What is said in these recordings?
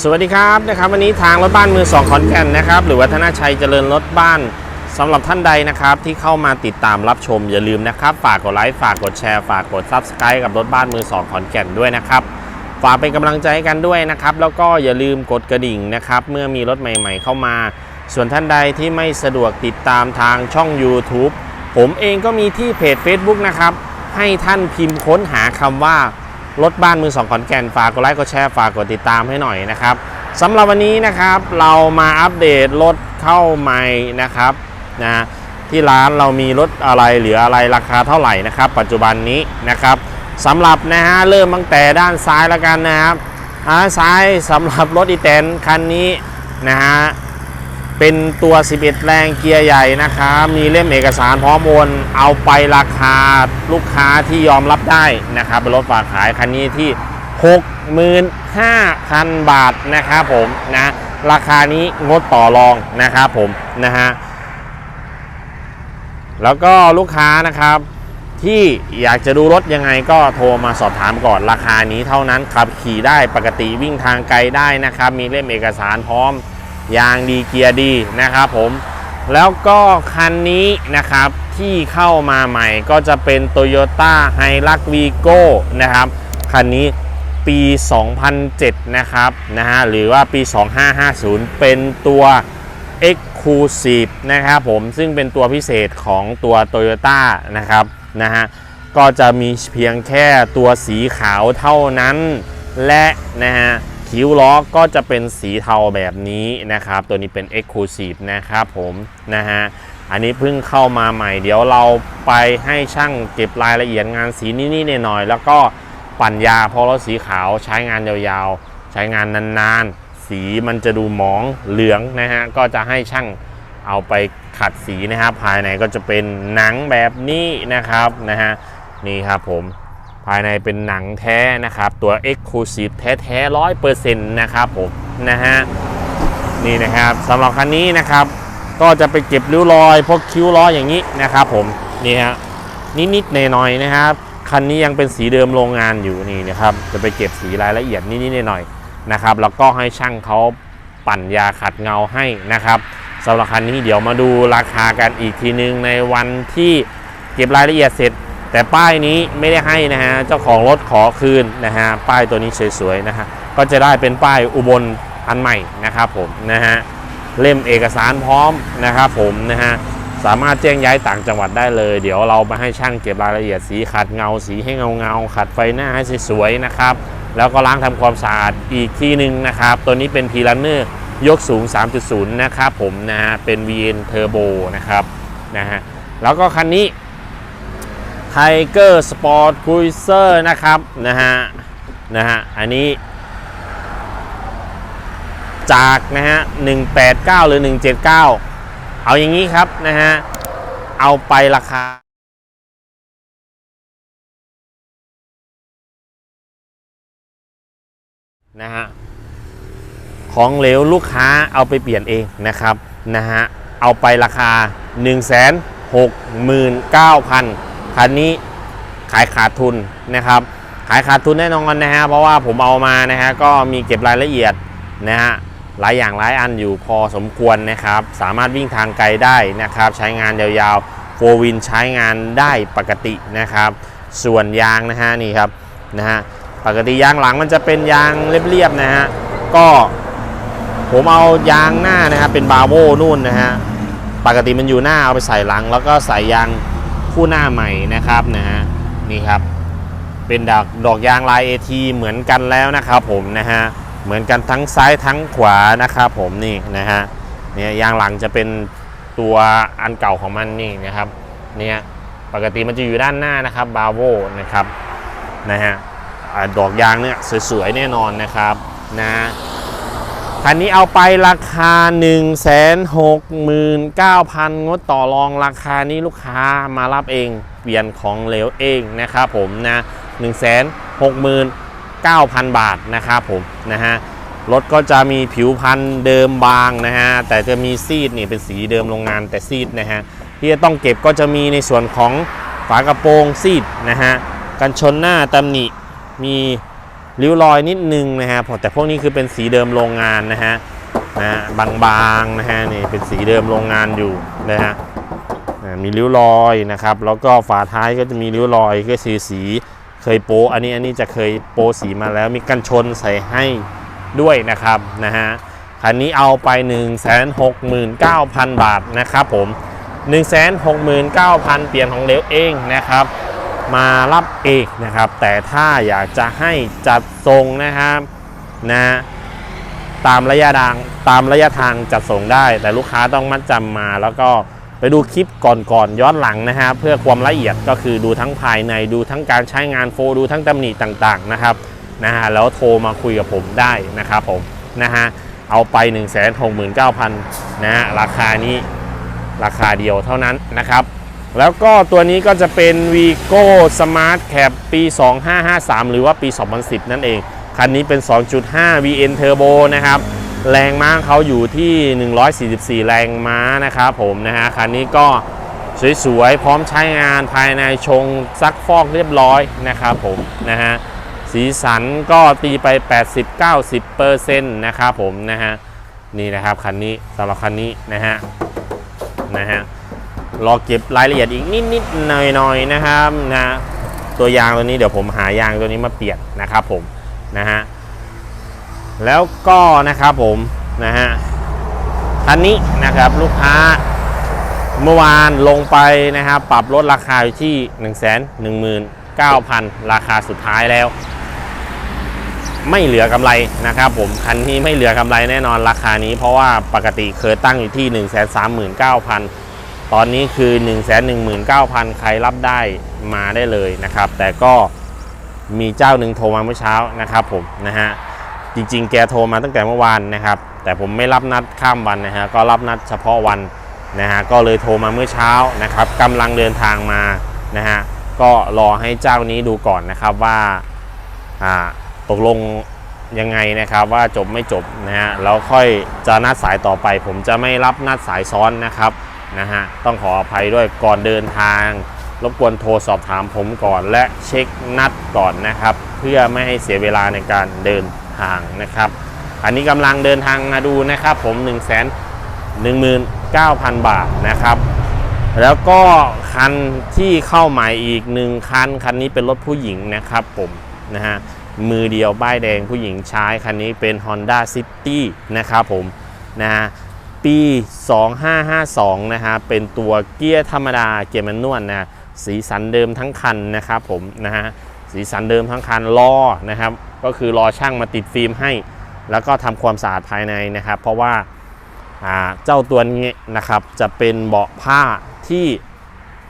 สวัสดีครับนะครับวันนี้ทางรถบ้านมือสองขอนแก่นนะครับหรือวัฒนาชัยเจริญรถบ้านสำหรับท่านใดนะครับ ที่เข้ามาติดตามรับชมอย่าลืมนะครับฝากกดไลค์ฝากกดแชร์ฝากกด Subscribe กับรถบ้านมือสองขอนแก่นด้วยนะครับฝากเป็นกำลังใจให้กันด้วยนะครับแล้วก็อย่าลืมกดกระดิ่งนะครับเมื่อมีรถใหม่ ๆ เข้ามา ส่วนท่านใดที่ไม่สะดวกติดตามทางช่อง YouTube ผมเองก็มีที่เพจ Facebook นะครับให้ท่านพิมพ์ค้นหาคำว่า รถบ้านมือสองขอนแก่นฝากกดไลค์กดแชร์ฝากกดติดตามให้หน่อยนะครับสำหรับวันนี้นะครับเรามาอัปเดตรถเข้าใหม่นะครับนะที่ร้านเรามีรถอะไรเหลืออะไรราคาเท่าไหร่นะครับ ปัจจุบันนี้นะครับสำหรับนะฮะเริ่มตั้งแต่ด้านซ้ายแล้วกันนะครับด้านซ้ายสำหรับรถอีแตนคันนี้นะฮะ เป็นตัว 11 แรงเกียร์ใหญ่นะครับ มีเล่มเอกสารพร้อมโอนเอาไปราคาลูกค้าที่ยอมรับได้นะครับ เป็นรถฝากขายคันนี้ที่ 65,000 บาทนะครับผมนะ ราคานี้งดต่อรองนะครับผมนะฮะ แล้วก็ลูกค้านะครับที่อยากจะดูรถยังไงก็โทรมาสอบถามก่อนราคานี้เท่านั้นขับขี่ได้ปกติวิ่งทางไกลได้นะครับ มีเล่มเอกสารพร้อม ยางดีเกียร์ดีนะครับผม แล้วก็คันนี้นะครับที่เข้ามาใหม่ก็จะเป็น Toyota h i l u x v i g o นะครับ คันนี้ปี 2007 นะครับนะฮะหรือว่าปี 2550 เป็นตัว Exclusive นะครับผมซึ่งเป็นตัวพิเศษของตัว Toyota นะครับนะฮะก็จะมีเพียงแค่ตัวสีขาวเท่านั้นและนะฮะ คิ้วล้อก็จะเป็นสีเทาแบบนี้นะครับ ตัวนี้เป็น Exclusive นะครับผมนะฮะอันนี้เพิ่งเข้ามาใหม่ เดี๋ยวเราไปให้ช่างเก็บรายละเอียดงานสีนี่ๆหน่อยๆแล้วก็ปั่นยาพราะรถสีขาวใช้งานยาวๆ ใช้งานนานๆ สีมันจะดูหมองเหลืองนะฮะก็จะให้ช่างเอาไปขัดสีนะครับภายในก็จะเป็นหนังแบบนี้นะครับนะฮะนี่ครับผม ภายในเป็นหนังแท้นะครับ ตัว Exclusive แท้แท้ร้อยเปอร์เซ็นต์นะครับผมนะฮะนี่นะครับสำหรับคันนี้นะครับ ก็จะไปเก็บริ้วรอยพวกคิ้วล้ออย่างนี้นะครับผมนี่ฮะนิดๆหน่อยๆนะครับคันนี้ยังเป็นสีเดิมโรงงานอยู่นี่นะครับจะไปเก็บสีรายละเอียดนิดๆหน่อยๆนะครับแล้วก็ให้ช่างเขาปั่นยาขัดเงาให้นะครับสำหรับคันนี้เดี๋ยวมาดูราคากันอีกทีนึงในวันที่เก็บรายละเอียดเสร็จ แต่ป้ายนี้ไม่ได้ให้นะฮะเจ้าของรถขอคืนนะฮะป้ายตัวนี้สวยๆนะฮะก็จะได้เป็นป้ายอุบลอันใหม่นะครับผมนะฮะเล่มเอกสารพร้อมนะครับผมนะฮะสามารถแจ้งย้ายต่างจังหวัดได้เลย เดี๋ยวเรามาให้ช่างเก็บรายละเอียดสีขัดเงาสีให้เงาเงาขัดไฟหน้าให้สวยๆนะครับแล้วก็ล้างทำความสะอาดอีกทีหนึ่งนะครับตัวนี้เป็นพีรันเนอร์ยกสูง 3.0 นะครับผมนะฮะเป็น VN Turbo นะครับนะฮะแล้วก็คันนี้ Tiger Sport Cruiser นะครับนะฮะนะฮะอันนี้ จากนะฮะ 189 หรือ 179 เอาอย่างนี้ครับนะฮะ เอาไปราคานะฮะของเหลวลูกค้าเอาไปเปลี่ยนเองนะครับนะฮะเอาไปราคา 1 6 9 0 0 0 คันนี้ขายขาดทุนนะครับ ขายขาดทุนแน่นอนนะฮะเพราะว่าผมเอามานะฮะก็มีเก็บรายละเอียดนะฮะหลายอย่างหลายอันอยู่พอสมควรนะครับ สามารถวิ่งทางไกลได้นะครับ ใช้งานยาวๆโฟวินใช้งานได้ปกตินะครับ ส่วนยางนะฮะนี่ครับนะฮะปกติยางหลังมันจะเป็นยางเรียบๆนะฮะก็ผมเอายางหน้านะครับเป็นบาโวนู่นนะฮะปกติมันอยู่หน้าเอาไปใส่หลัง แล้วก็ใส่ยาง คู่หน้าใหม่นะครับนะฮะนี่ครับ เป็นดอกดอกยางลาย AT เหมือนกันแล้วนะครับผมนะฮะเหมือนกันทั้งซ้ายทั้งขวานะครับผมนี่นะฮะเนี่ยยางหลังจะเป็นตัวอันเก่าของมันนี่นะครับเนี่ยปกติมันจะอยู่ด้านหน้านะครับบาโวนะครับนะฮะดอกยางเนี่ยสวยๆแน่นอนนะครับนะ คันนี้เอาไปราคา 1 6 9 0 0 0 งดต่อรองราคานี้ลูกค้ามารับเอง เปลี่ยนของเหลวเองนะครับผมนะ1 6 9 0 0 0 บาทนะครับผมนะฮะรถก็จะมีผิวพันธุ์เดิมบางนะฮะแต่จะมีซีดนี่เป็นสีเดิมโรงงานแต่ซีดนะฮะที่จะต้องเก็บก็จะมีในส่วนของฝากระโปรงซีดนะฮะกันชนหน้าตำหนิมี ริ้วรอยนิดนึงนะฮะแต่พวกนี้คือเป็นสีเดิมโรงงานนะฮะนะฮะบางๆนะฮะนี่เป็นสีเดิมโรงงานอยู่นะฮะมีริ้วรอยนะครับ แล้วก็ฝาท้ายก็จะมีริ้วรอยก็สีสีเคยโปอันนี้อันนี้จะเคยโปสีมาแล้ว มีกันชนใส่ให้ด้วยนะครับนะฮะคันนี้เอาไป 169,000 บาทนะครับผม 169,000 เปลี่ยนของเหลวเองนะครับ มารับเองนะครับ แต่ถ้าอยากจะให้จัดทรงนะครับนะตามระยะทางตามระยะทางจัดส่งได้ แต่ลูกค้าต้องมัดจำมา แล้วก็ไปดูคลิปก่อนๆย้อนหลังนะฮะเพื่อความละเอียดก็คือดูทั้งภายในดูทั้งการใช้งานโฟร์ดูทั้งตำหนิต่างๆนะครับนะฮะแล้วโทรมาคุยกับผมได้นะครับผมนะฮะเอาไป 1 6 9 0 0 0นะฮะราคานี้ราคาเดียวเท่านั้นนะครับ แล้วก็ตัวนี้ก็จะเป็น Vigo Smart Cap ปี 2553 หรือว่าปี 2010 นั่นเอง คันนี้เป็น 2.5 VN Turbo นะครับ แรงม้าเขาอยู่ที่ 144 แรงม้านะครับผมนะฮะ คันนี้ก็สวยๆ พร้อมใช้งานภายในชงซักฟอกเรียบร้อยนะครับผมนะฮะ สีสันก็ตีไป 80-90%นะครับผมนะฮะ นี่นะครับคันนี้สำหรับคันนี้นะฮะ นะฮะ รอเก็บรายละเอียดอีกนิดๆหน่อยๆนะครับนะตัวยางตัวนี้เดี๋ยวผมหายางตัวนี้มาเปลี่ยนนะครับผมนะฮะแล้วก็นะครับผมนะฮะคันนี้นะครับลูกค้าเมื่อวานลงไปนะครับปรับลดราคาอยู่ที่ 1 1 9 0 0 0 ราคาสุดท้ายแล้ว ไม่เหลือกำไรนะครับผมคันนี้ไม่เหลือกำไรแน่นอนราคานี้เพราะว่าปกติเคยตั้งอยู่ที่ 1 3 9 0 0 0 ตอนนี้คือ 1 1 9 0 0 0 ใครรับได้มาได้เลยนะครับ แต่ก็มีเจ้าหนึ่งโทรมาเมื่อเช้านะครับผมนะฮะจริงๆ แกโทรมาตั้งแต่เมื่อวานนะครับ แต่ผมไม่รับนัดข้ามวันนะฮะก็รับนัดเฉพาะวันนะฮะก็เลยโทรมาเมื่อเช้านะครับกำลังเดินทางมานะฮะก็รอให้เจ้านี้ดูก่อนนะครับว่าอ่าตกลงยังไงนะครับว่าจบไม่จบนะฮะแล้วค่อยจะนัดสายต่อไป ผมจะไม่รับนัดสายซ้อนนะครับ นะฮะ ต้องขออภัยด้วยก่อนเดินทาง รบกวนโทรสอบถามผมก่อนและเช็คนัดก่อนนะครับ เพื่อไม่ให้เสียเวลาในการเดินทางนะครับ อันนี้กำลังเดินทางมาดูนะครับ ผม 1 1 9 0 0 0 บาทนะครับ แล้วก็คันที่เข้าใหม่อีกหนึ่งคัน คันนี้เป็นรถผู้หญิงนะครับผมนะฮะมือเดียวป้ายแดงผู้หญิงใช้คันนี้เป็น Honda City นะครับผมนะฮะ ปี 2552 นะฮะ เป็นตัวเกียร์ธรรมดาเกียร์แมนนวลนะสีสันเดิมทั้งคันนะครับผมนะฮะ สีสันเดิมทั้งคันล้อนะครับ ก็คือรอช่างมาติดฟิล์มให้ แล้วก็ทำความสะอาดภายในนะครับ เพราะว่าอ่าเจ้าตัวนี้นะครับจะเป็นเบาะผ้าที่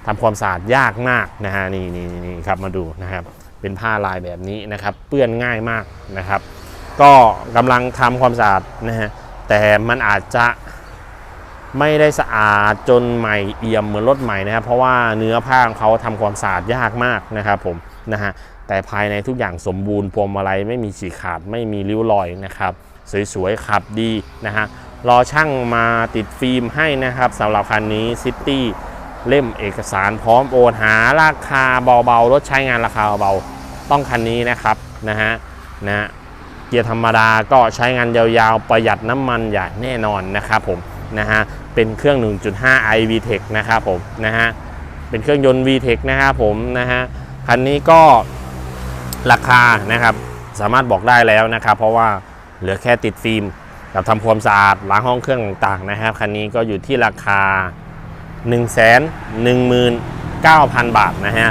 ทำความสะอาดยากมากนะฮะนี่นี่นี่ครับมาดูนะครับ เป็นผ้าลายแบบนี้นะครับเปื้อนง่ายมากนะครับ ก็กำลังทำความสะอาดนะฮะแต่มันอาจจะ ไม่ได้สะอาดจนใหม่เอี่ยมเหมือนรถใหม่นะครับ เพราะว่าเนื้อผ้าของเขาทำความสะอาดยากมากนะครับผมนะฮะแต่ภายในทุกอย่างสมบูรณ์พวงมาลัยไม่มีฉีกขาดไม่มีริ้วรอยนะครับสวยๆขับดีนะฮะรอช่างมาติดฟิล์มให้นะครับสำหรับคันนี้ซิตี้เล่มเอกสารพร้อมโอนหาราคาเบาๆ รถใช้งานราคาเบาต้องคันนี้นะครับนะฮะนะเกียร์ธรรมดาก็ใช้งานยาวๆ ประหยัดน้ำมันอย่างแน่นอนนะครับผม นะฮะเป็นเครื่อง 1.5 i VTEC นะครับผมนะฮะเป็นเครื่องยนต์ VTEC นะครับผมนะฮะคันนี้ก็ราคานะครับสามารถบอกได้แล้วนะครับ เพราะว่าเหลือแค่ติดฟิล์มกับทำความสะอาดล้างห้องเครื่องต่างๆนะครับคันนี้ก็อยู่ที่ราคา 1 1 9 0 0 0 บาทนะฮะ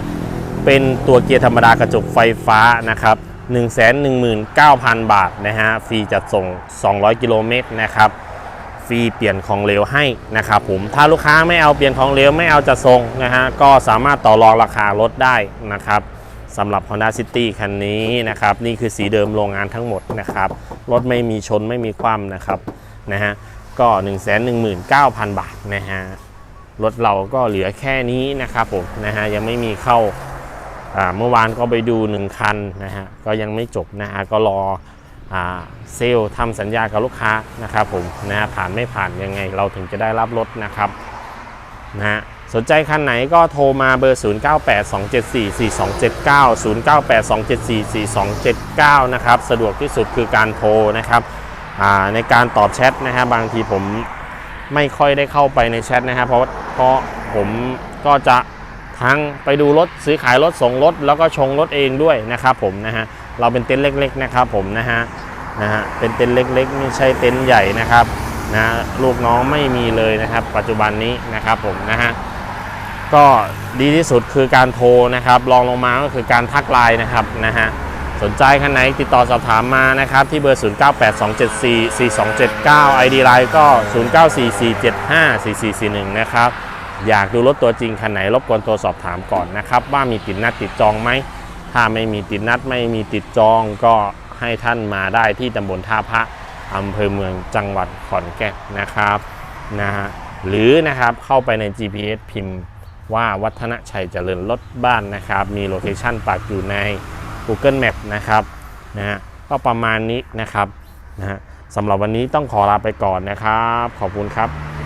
เป็นตัวเกียร์ธรรมดากระจกไฟฟ้านะครับ119,000 บาทนะฮะฟรีจัดส่ง 200 กิโลเมตรนะครับ รีเปลี่ยนของเหลวให้นะครับผมถ้าลูกค้าไม่เอาเปลี่ยนของเหลวไม่เอาจัดส่งนะฮะก็สามารถต่อรองราคารถได้นะครับสำหรับ Honda City คันนี้นะครับนี่คือสีเดิมโรงงานทั้งหมดนะครับรถไม่มีชนไม่มีคว่ำนะครับนะฮะก็ 119,000 บาทนะฮะรถเราก็เหลือแค่นี้นะครับผมนะฮะยังไม่มีเข้าเมื่อวานก็ไปดู 1 คันนะฮะก็ยังไม่จบนะฮะก็รอ เซลล์ทำสัญญากับลูกค้านะครับผมนะฮะผ่านไม่ผ่านยังไงเราถึงจะได้รับรถนะครับนะฮะสนใจคันไหนก็โทรมาเบอร์ 0982744279 0982744279 นะครับ สะดวกที่สุดคือการโทรนะครับในการตอบแชทนะฮะบางทีผมไม่ค่อยได้เข้าไปในแชทนะครับเพราะเพราะผมก็จะทั้งไปดูรถซื้อขายรถส่งรถ แล้วก็ชงรถเองด้วยนะครับผมนะฮะ เราเป็นเต็นท์เล็ก ๆ นะครับผมนะฮะนะฮะเป็นเต็นท์เล็กๆไม่ใช่เต็นท์ใหญ่นะครับนะลูกน้องไม่มีเลยนะครับ ปัจจุบันนี้นะครับผมนะฮะก็ดีที่สุดคือการโทรนะครับรองลงมาก็คือการทักไลน์นะครับนะฮะสนใจคันไหนติดต่อสอบถามมานะครับ ที่เบอร์ 0982744279 ID ไลน์ก็ 0944754441 นะครับ อยากดูรถตัวจริงคันไหนรบกวนโทรสอบถามก่อนนะครับ ว่ามีติดนัดติดจองไหม ถ้าไม่มีติดนัดไม่มีติดจองก็ให้ท่านมาได้ที่ตำบลท่าพระอำเภอเมืองจังหวัดขอนแก่นนะครับนะฮะหรือนะครับเข้าไปใน GPS พิมพ์ว่าวัฒนชัยเจริญรถบ้านนะครับ มีโลเคชั่นปักอยู่ใน Google Map นะครับนะฮะก็ประมาณนี้นะครับนะฮะสำหรับวันนี้ต้องขอลาไปก่อนนะครับ ขอบคุณครับ